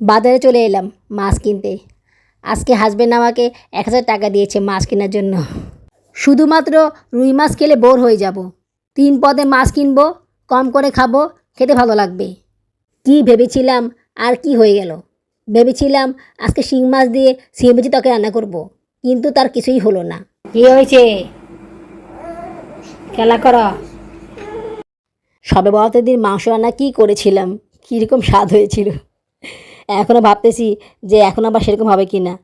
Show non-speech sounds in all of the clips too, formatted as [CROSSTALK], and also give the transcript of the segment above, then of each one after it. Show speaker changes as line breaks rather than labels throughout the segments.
বাজারে চলে এলাম মাছ কিনতে। আজকে হাজবেন্ড আমাকে এক হাজার টাকা দিয়েছে মাছ কেনার জন্য। শুধুমাত্র রুই মাছ খেলে বোর হয়ে যাব। তিন পদে মাছ কিনবো, কম করে খাব, খেতে ভালো লাগবে। কি ভেবেছিলাম আর কি হয়ে গেল। ভেবেছিলাম আজকে শিং মাছ দিয়ে সিমেজি তকে রান্না করব। কিন্তু তার কিছুই হলো না। কি হয়েছে? খেলা কর। সবে বরাতের দিন মাংস রান্না কী করেছিলাম? কীরকম স্বাদ হয়েছিল। এখনও ভাবতেছি যে এখন আবার সেরকম হবে কি না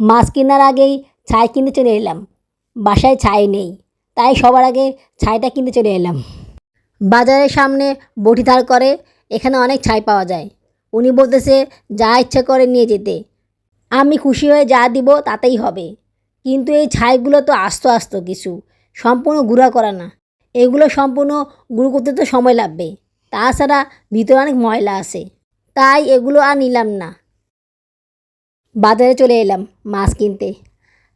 মাছ কেনার আগেই ছাই কিনতে চলে এলাম। বাসায় ছাই নেই, তাই সবার আগে ছাইটা কিনতে চলে এলাম। বাজারের সামনে বটি ধার করে, এখানে অনেক ছাই পাওয়া যায়। উনি বলতেছে, যা ইচ্ছা করে নিয়ে যেতে। আমি খুশি হয়ে যা দিব, তাতেই হবে। কিন্তু এই ছাইগুলো তো আস্ত আস্ত কিছু। সম্পূর্ণ গুঁড়া করা না। এগুলো সম্পূর্ণ গুঁড়ো করতে তো সময় লাগবে। তাছাড়া ভিতরে অনেক ময়লা আছে। তাই এগুলো আর নিলাম না। বাজারে চলে এলাম মাছ কিনতে।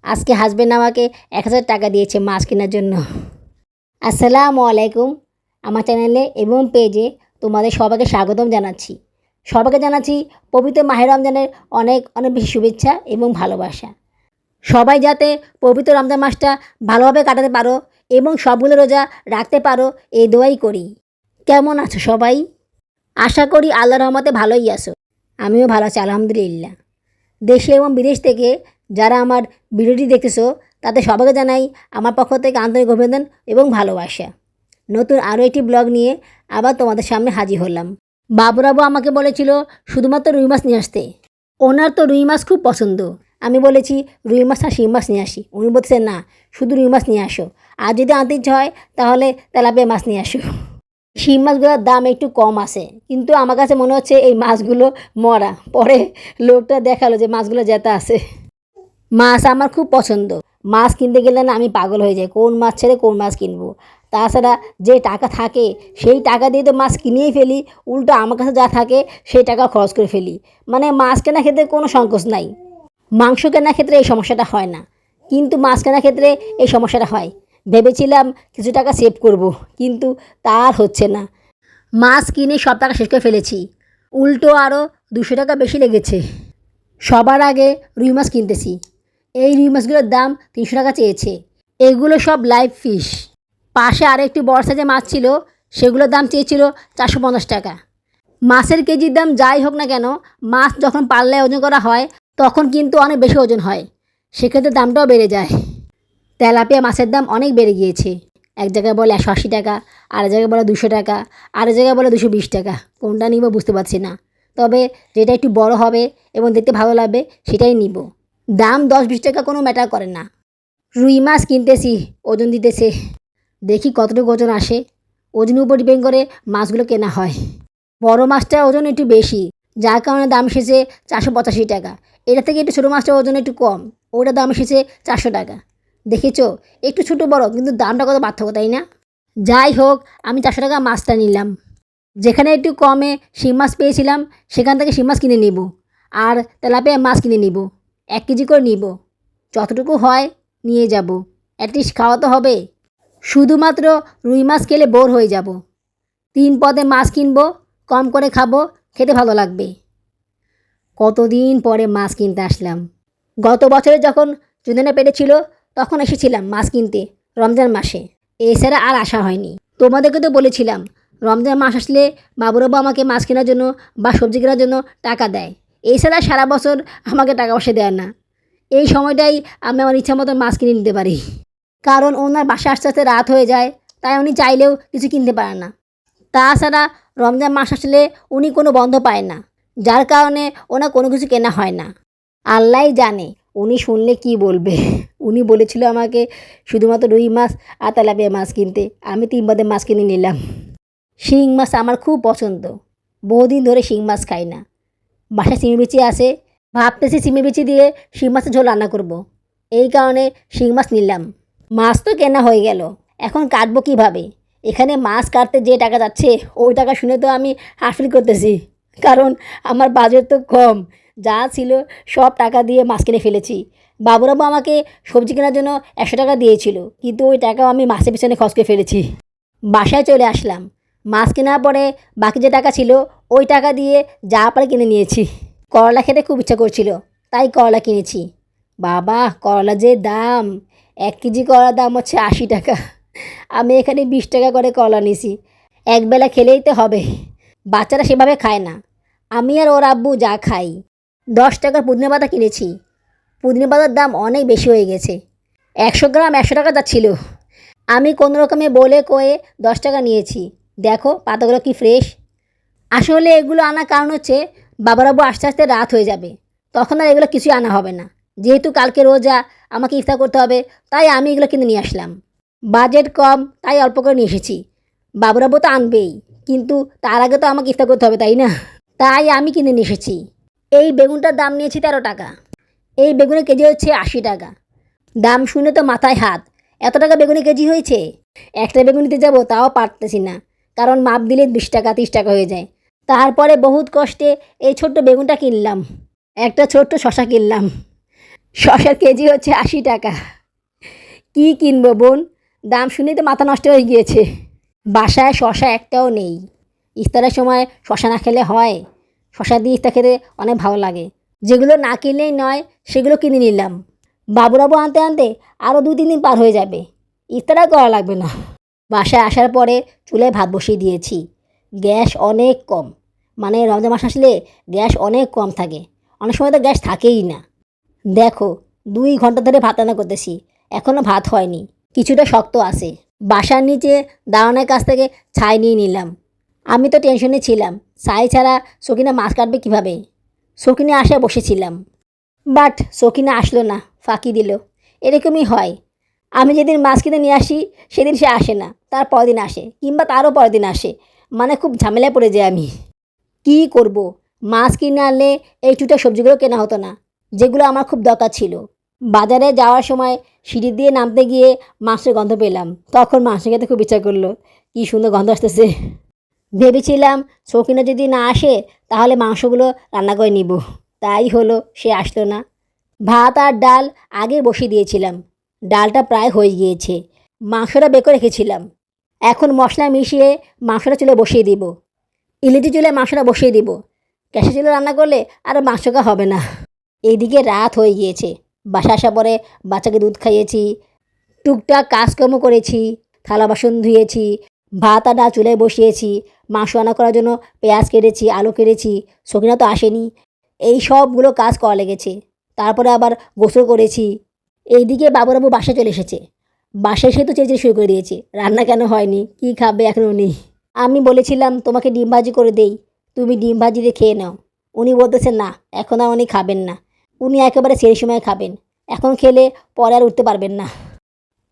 আজকে হাজবেন্ড আমাকে এক হাজার টাকা দিয়েছে মাছ কেনার জন্য। আসসালামু আলাইকুম। আমার চ্যানেলে এবং পেজে তোমাদের সবাইকে স্বাগতম জানাচ্ছি। সবাইকে জানাচ্ছি পবিত্র মাহের রমজানের অনেক অনেক বেশি শুভেচ্ছা এবং ভালোবাসা। সবাই যাতে পবিত্র রমজান মাসটা ভালোভাবে কাটাতে পারো এবং সবগুলো রোজা রাখতে পারো, এই দোয়াই করি। কেমন আছো সবাই? আশা করি আল্লাহ রহমতে ভালোই আছো। আমিও ভালো আছি, আলহামদুলিল্লাহ। দেশে এবং বিদেশ থেকে যারা আমার ভিডিওটি দেখতেছো, তাদের সবাইকে জানাই আমার পক্ষ থেকে আন্তরিক অভিনন্দন এবং ভালোবাসা। নতুন আরও একটি ব্লগ নিয়ে আবার তোমাদের সামনে হাজির হলাম। বাবুরাবু আমাকে বলেছিল, শুধুমাত্র রুই মাছ নিয়ে আসতে। ওনার তো রুই মাছ খুব পছন্দ। আমি বলেছি, রুই মাছ আর শিং মাছ নিয়ে আসি। উনি বলছেন না, শুধু রুই মাছ নিয়ে আসো। আর যদি আনতে হয়, তাহলে তেলাপিয়া মাছ নিয়ে আসো। শিং মাছগুলোর দাম একটু কম আছে, কিন্তু আমার কাছে মনে হচ্ছে এই মাছগুলো মরা। পরে লোকটা দেখাল যে মাছগুলো যেতে আছে। মাছ আমার খুব পছন্দ। মাছ কিনতে গেলে না আমি পাগল হয়ে যাই, কোন মাছ ছেড়ে কোন মাছ কিনবো? তাছাড়া যে টাকা থাকে, সেই টাকা দিয়ে তো মাছ কিনেই ফেলি। উল্টো আমার কাছে যা থাকে, সেই টাকা খরচ করে ফেলি। মানে মাছ কেনা খেতে কোনো সংকোচ নাই। মাংস কেনার ক্ষেত্রে এই সমস্যাটা হয় না। কিন্তু মাছ কেনার ক্ষেত্রে এই সমস্যাটা হয়। ভেবেছিলাম কিছু টাকা সেভ করব, কিন্তু তার হচ্ছে না। মাছ কিনে সব টাকা শেষ করে ফেলেছি। উল্টো আরও দুশো টাকা বেশি লেগেছে। সবার আগে রুই মাছ কিনতেছি। এই রুই মাছগুলোর দাম তিনশো টাকা চেয়েছে। এগুলো সব লাইভ ফিশ পাশে আরেকটি বড় সাইজের মাছ ছিল, সেগুলোর দাম চেয়েছিল চারশো পঞ্চাশ টাকা। মাছের কেজির দাম যাই হোক না কেন, মাছ যখন পাল্লায় ওজন করা হয় তখন কিন্তু অনেক বেশি ওজন হয়। সেক্ষেত্রে দামটাও বেড়ে যায়। তেলাপিয়া মাছের দাম অনেক বেড়ে গিয়েছে। এক জায়গায় বলে একশো আশি টাকা আর জায়গায় বলে দুশো টাকা আর জায়গায় বলে দুশো বিশ টাকা। কোনটা নিব বুঝতে পারছি না। তবে যেটা একটু বড় হবে এবং দেখতে ভালো লাগবে, সেটাই নিব। দাম দশ বিশ টাকা কোনো ম্যাটার করে না। রুই মাছ কিনতেছি, ওজন দিতেছে। দেখি কতটুকু ওজন আসে। ওজনের উপর ডিপেন্ড করে মাছগুলো কেনা হয়। বড় মাছটার ওজন একটু বেশি, যার কারণে দাম এসেছে চারশো পঁচাশি টাকা। এটা থেকে একটু ছোটো মাছটার ওজন একটু কম। ওটার দাম এসেছে চারশো টাকা। দেখেছ একটু ছোটো বড়, কিন্তু দামটা কত পার্থক্য, তাই না? যাই হোক, আমি চারশো টাকা মাছটা নিলাম। যেখানে একটু কমে শিং মাছ পেয়েছিলাম, সেখান থেকে শিং মাছ কিনে নিব। আর তেলাপিয়া মাছ কিনে নিব। এক কেজি করে নিব। যতটুকু হয় নিয়ে যাব। অ্যাটলিস্ট খাওয়া তো হবে। শুধুমাত্র রুই মাছ খেলে বোর হয়ে যাব। তিন পদে মাছ কিনবো, কম করে খাব, খেতে ভালো লাগবে। কতদিন পরে মাছ কিনতে আসলাম। গত বছরে যখন জুনেনা পেটে ছিল, তখন এসেছিলাম মাছ কিনতে রমজান মাসে। এছাড়া আর আসা হয়নি। তোমাদেরকে তো বলেছিলাম, রমজান মাস আসলে বাবুরাবু আমাকে মাছ কেনার জন্য বা সবজি কেনার জন্য টাকা দেয়। এছাড়া সারা বছর আমাকে টাকা পয়সা দেয় না। এই সময়টাই আমি আমার ইচ্ছা মতো মাছ কিনে নিতে পারি। কারণ ওনার বাসা আস্তে আস্তে রাত হয়ে যায়, তাই উনি চাইলেও কিছু কিনতে পারে না। তাছাড়া রমজান মাস আসলে উনি কোনো বন্ধ পায় না। যার কারণে ওনার কোনো কিছু কেনা হয় না। আল্লাহ জানে, উনি শুনলে কি বলবে? [LAUGHS] উনি বলেছিল আমাকে, শুধুমাত্র রুই মাছ আর তেলাপিয়া মাছ কিনতে। আমি তিন বাদে মাছ কিনে নিলাম। শিং মাছ আমার খুব পছন্দ। বহুদিন ধরে শিং মাছ খাই না। বাসায় সিমি বিচি আসে ভাবতেছি সিমি বিচি দিয়ে শিং মাছের ঝোল রান্না করব। এই কারণে শিং মাছ নিলাম। মাছ তো কেনা হয়ে গেল। এখন কাটবো কীভাবে? এখানে মাছ কাটতে যে টাকা যাচ্ছে, ওই টাকা শুনে তো আমি হাফিল করতেছি। কারণ আমার বাজেট তো কম। যা ছিল সব টাকা দিয়ে মাছ কিনে ফেলেছি। বাবুরাবু আমাকে সবজি কেনার জন্য একশো টাকা দিয়েছিল, কিন্তু ওই টাকাও আমি মাছের পিছনে খরচ করে ফেলেছি। বাসায় চলে আসলাম। মাছ কেনার পরে বাকি যে টাকা ছিল, ওই টাকা দিয়ে যা পারে কিনে নিয়েছি। করলা খেতে খুব ইচ্ছা করছিল, তাই করলা কিনেছি। বাবা, করলা যে দাম! এক কেজি করলার দাম হচ্ছে আশি টাকা। আমি এখানে বিশ টাকা করে করলা নিছি একবেলা খেলেই তো হবে। বাচ্চারা সেভাবে খায় না। আমি আর ওর আব্বু যা খাই। দশ টাকার পুদিনা পাতা কিনেছি। পুদিনা পাতার দাম অনেক বেশি হয়ে গেছে। একশো গ্রাম একশো টাকা যাচ্ছিল। আমি কোনো রকমে বলে কয়ে দশ টাকা নিয়েছি। দেখো, পাতাগুলো কি ফ্রেশ আসলে এগুলো আনার কারণ হচ্ছে বাবারাবু আস্তে আস্তে রাত হয়ে যাবে। তখন আর এগুলো কিছুই আনা হবে না। যেহেতু কালকে রোজা, আমাকে ইফতার করতে হবে, তাই আমি এগুলো কিনে নিয়ে আসলাম। বাজেট কম, তাই অল্প করে নিয়ে এসেছি। বাবুরাবু তো আনবেই, কিন্তু তার আগে তো আমাকে ইফতার করতে হবে, তাই না? তাই আমি কিনে নিয়ে এসেছি। এই বেগুনটার দাম নিয়েছি তেরো টাকা। এই বেগুনের কেজি হচ্ছে আশি টাকা। দাম শুনে তো মাথায় হাত। এত টাকা বেগুনি কেজি হয়েছে? একটা বেগুন নিতে যাব, তাও পারতেছি না। কারণ মাপ দিলে বিশ টাকা, তিরিশ টাকা হয়ে যায়। তারপরে বহুত কষ্টে এই ছোট্ট বেগুনটা কিনলাম। একটা ছোট্ট শশা কিনলাম। শশার কেজি হচ্ছে আশি টাকা। কি কিনবো বোন? দাম শুনেই তো মাথা নষ্ট হয়ে গিয়েছে। বাসায় শশা একটাও নেই। ইফতারের সময় শশা না খেলে হয়। শশা দিয়ে ইফতার খেতে অনেক ভালো লাগে। যেগুলো না কিনলেই নয়, সেগুলো কিনে নিলাম। বাবুরাবু আনতে আনতে আরও দু তিন দিন পার হয়ে যাবে। ইফতার করা লাগবে না। বাসায় আসার পরে চুলায় ভাত বসিয়ে দিয়েছি। গ্যাস অনেক কম। মানে রমজান মাস আসলে গ্যাস অনেক কম থাকে। অনেক সময় তো গ্যাস থাকেই না। দেখো, দুই ঘণ্টা ধরে ভাত রান্না করতেছি। এখনও ভাত হয়নি। কিছুটা শক্ত আছে। বাসার নিচে দাঁড়ানোর কাছ থেকে ছাই নিয়ে নিলাম। আমি তো টেনশনে ছিলাম, ছাই ছাড়া সকিনা মাছ কাটবে কীভাবে? সকিনে আসে বসেছিলাম। বাট সকিনা আসলো না, ফাঁকি দিল। এরকমই হয়। আমি যেদিন মাছ কিনে নিয়ে আসি, সেদিন সে আসে না, তার পরের দিন আসে, কিংবা তারও পরের দিন আসে। মানে খুব ঝামেলায় পড়ে যাই আমি। কি করব? মাছ কিনে আনলে এই চুটা সবজিগুলো কেনা হতো না, যেগুলো আমার খুব দরকার ছিল। বাজারে যাওয়ার সময় সিঁড়ি দিয়ে নামতে গিয়ে মাংসের গন্ধ পেলাম। তখন মাংস খেতে খুব ইচ্ছা করল। কী সুন্দর গন্ধ আসতেছে। ভেবেছিলাম শৌখিনা যদি না আসে, তাহলে মাংসগুলো রান্না করে নিব। তাই হলো, সে আসলো না। ভাত আর ডাল আগে বসিয়ে দিয়েছিলাম। ডালটা প্রায় হয়ে গিয়েছে। মাংসটা বেঁকে রেখেছিলাম। এখন মশলা মিশিয়ে মাংসটা চুলে বসিয়ে দিব। ইলিটি চুলে মাংসটা বসিয়ে দিব। গ্যাসের চুলে রান্না করলে আর মাংসটা হবে না। এইদিকে রাত হয়ে গিয়েছে। বাসা আসার পরে বাচ্চাকে দুধ খাইয়েছি, টুকটাক কাজকর্ম করেছি, থালা বাসন ধুয়েছি, ভাত আর ডাল চুলায় বসিয়েছি, মাংস রান্না করার জন্য পেঁয়াজ কেটেছি, আলু কেটেছি, সকিনা তো আসেনি। এই সবগুলো কাজ করা লেগেছে। তারপরে আবার গোসল করেছি। এইদিকে বাবুরাবু বাসায় চলে এসেছে। বাসায় সে তো চেঁচে শুরু করে দিয়েছে, রান্না কেন হয়নি? কি খাবে এখনও নেই আমি বলেছিলাম, তোমাকে ডিম ভাজি করে দেই। তুমি ডিম ভাজি দিয়ে খেয়ে নাও। উনি বলতেছেন না, এখন আর উনি খাবেন না। উনি একেবারে সেই সময় খাবেন। এখন খেলে পরে আর উঠতে পারবেন না।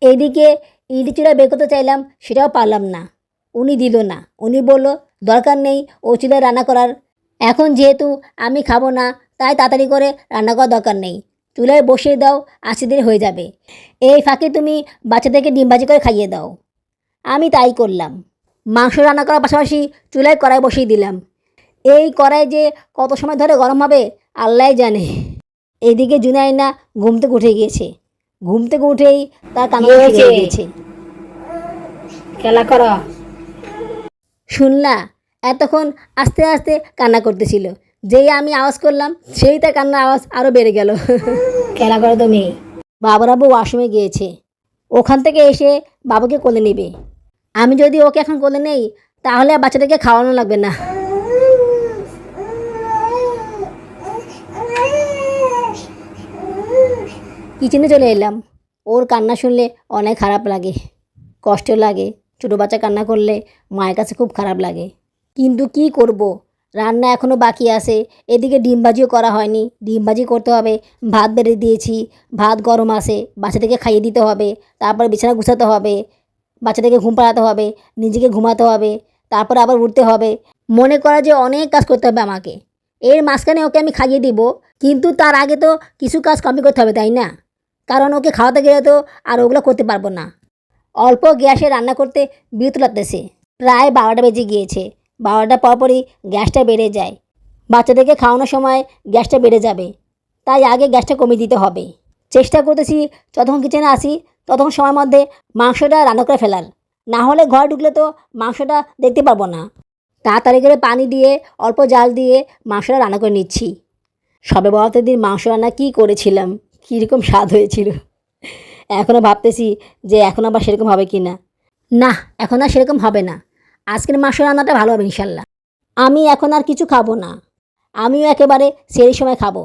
এইদিকে ইডি চুলা বের করতে চাইলাম, সেটাও পারলাম না। উনি দিল না। উনি বলল, দরকার নেই ও চুলায় রান্না করার। এখন যেহেতু আমি খাব না, তাই তাড়াতাড়ি করে রান্না করার দরকার নেই। চুলায় বসিয়ে দাও, আশি দিন হয়ে যাবে। এই ফাঁকে তুমি বাচ্চাদেরকে ডিম ভাজি করে খাইয়ে দাও। আমি তাই করলাম। মাংস রান্না করার পাশাপাশি চুলায় কড়াই বসিয়ে দিলাম। এই কড়াই যে কত সময় ধরে গরম হবে আল্লাহ জানে। এইদিকে জুনাইনা ঘুম থেকে উঠে গিয়েছে। ঘুম থেকে উঠেই তার কান্না? গিয়েছে।
খেলা করো।
শুনলা এতক্ষণ আস্তে আস্তে কান্না করতেছিল। যেই আমি আওয়াজ করলাম সেই তার কান্নার আওয়াজ আরও বেড়ে গেল।
খেলা করো তুমি।
বাবুরাবু ওয়াশরুমে গিয়েছে। ওখান থেকে এসে বাবুকে কোলে নেবে। আমি যদি ওকে এখন কোলে নেই তাহলে আর বাচ্চাদেরকে খাওয়ানো লাগবে না। কিচেনে চলে এলাম। ওর কান্না শুনলে অনেক খারাপ লাগে কষ্ট লাগে। ছোটো বাচ্চা কান্না করলে মায়ের কাছে খুব খারাপ লাগে। কিন্তু কি করব? রান্না এখনও বাকি আছে। এদিকে ডিম ভাজিও করা হয়নি। ডিম ভাজি করতে হবে, ভাত বেড়ে দিয়েছি। ভাত গরম আছে বাচ্চাদেরকে খাইয়ে দিতে হবে। তারপর বিছানা গুছাতে হবে বাচ্চাদেরকে ঘুম পাড়াতে হবে, নিজেকে ঘুমাতে হবে, তারপরে আবার উঠতে হবে। মনে করা যে অনেক কাজ করতে হবে আমাকে। এর মাঝখানে ওকে আমি খাইয়ে দিব, কিন্তু তার আগে তো কিছু কাজ কমপ্লিট করতে হবে, তাই না? কারণ ওকে খাওয়াতে গেলে তো আর ওগুলো করতে পারব না। অল্প গ্যাসে রান্না করতে বিরত লাগতেছে। প্রায় বারোটা বেজে গিয়েছে। বারোটা পরপরই গ্যাসটা বেড়ে যায়। বাচ্চাদেরকে খাওয়ানোর সময় গ্যাসটা বেড়ে যাবে। তাই আগে গ্যাসটা কমিয়ে দিতে হবে। চেষ্টা করতেছি, যতক্ষণ কিচেনে আসি ততক্ষণ সময়ের মধ্যে মাংসটা রান্না করে ফেলার। না হলে ঘরে ঢুকলে তো মাংসটা দেখতে পারব না। তাড়াতাড়ি করে পানি দিয়ে, অল্প জাল দিয়ে মাংসটা রান্না করে নিচ্ছি। সবে বরাতের দিন মাংস রান্না কী করেছিলাম? কীরকম স্বাদ হয়েছিল। এখনও ভাবতেছি যে এখন আবার সেরকম হবে কি না। না, এখন আর সেরকম হবে না। আজকের মাংস রান্নাটা ভালো হবে ইনশাল্লাহ। আমি এখন আর কিছু খাব না। আমিও একেবারে সেই সময় খাব।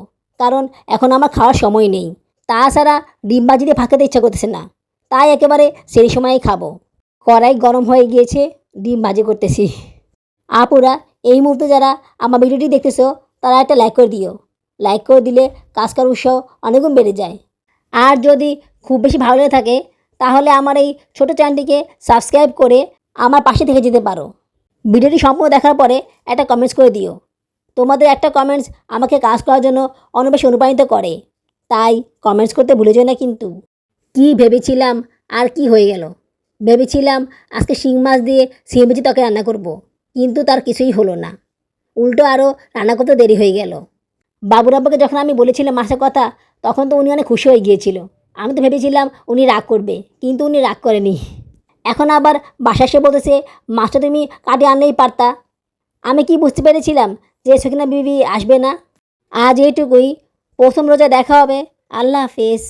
কারণ এখন আমার খাওয়ার সময় নেই। তাছাড়া ডিম ভাজি দিয়ে ভাত ইচ্ছা করতেছে না। তাই একেবারে সেই সময়ই খাব। কড়াই গরম হয়ে গিয়েছে, ডিম ভাজি করতেছি। আপুরা, এই মুহূর্তে যারা আমার ভিডিওটি দেখতেছো, তারা একটা লাইক করে দিও। লাইক করে দিলে কাজ করার উৎসাহ অনেকগুণ বেড়ে যায়। আর যদি খুব বেশি ভালো লেগে থাকে, তাহলে আমার এই ছোটো চ্যানেলটিকে সাবস্ক্রাইব করে আমার পাশে থেকে যেতে পারো। ভিডিওটি সম্পূর্ণ দেখার পরে একটা কমেন্টস করে দিও। তোমাদের একটা কমেন্টস আমাকে কাজ করার জন্য অনেক বেশি অনুপ্রাণিত করে। তাই কমেন্টস করতে ভুলে যেও না কিন্তু। কি ভেবেছিলাম আর কি হয়ে গেল? ভেবেছিলাম আজকে শিং মাছ দিয়ে সিএমজি তকে রান্না করব। কিন্তু তার কিছুই হলো না। উল্টো আরও রান্না করতে দেরি হয়ে গেল। বাবুরাব্বাকে যখন আমি বলেছিলাম মাসের কথা, তখন তো উনি অনেক খুশি হয়ে গিয়েছিল। আমি তো ভেবেছিলাম উনি রাগ করবে, কিন্তু উনি রাগ করেনি। এখন আবার বাসা সে বলতেছে মাছটা তুমি কাটে আনলেই পারতা। আমি কি বুঝতে পেরেছিলাম যে সকিনা বিবি আসবে না? আজ এইটুকুই। প্রথম রোজা দেখা হবে। আল্লাহ হাফেজ।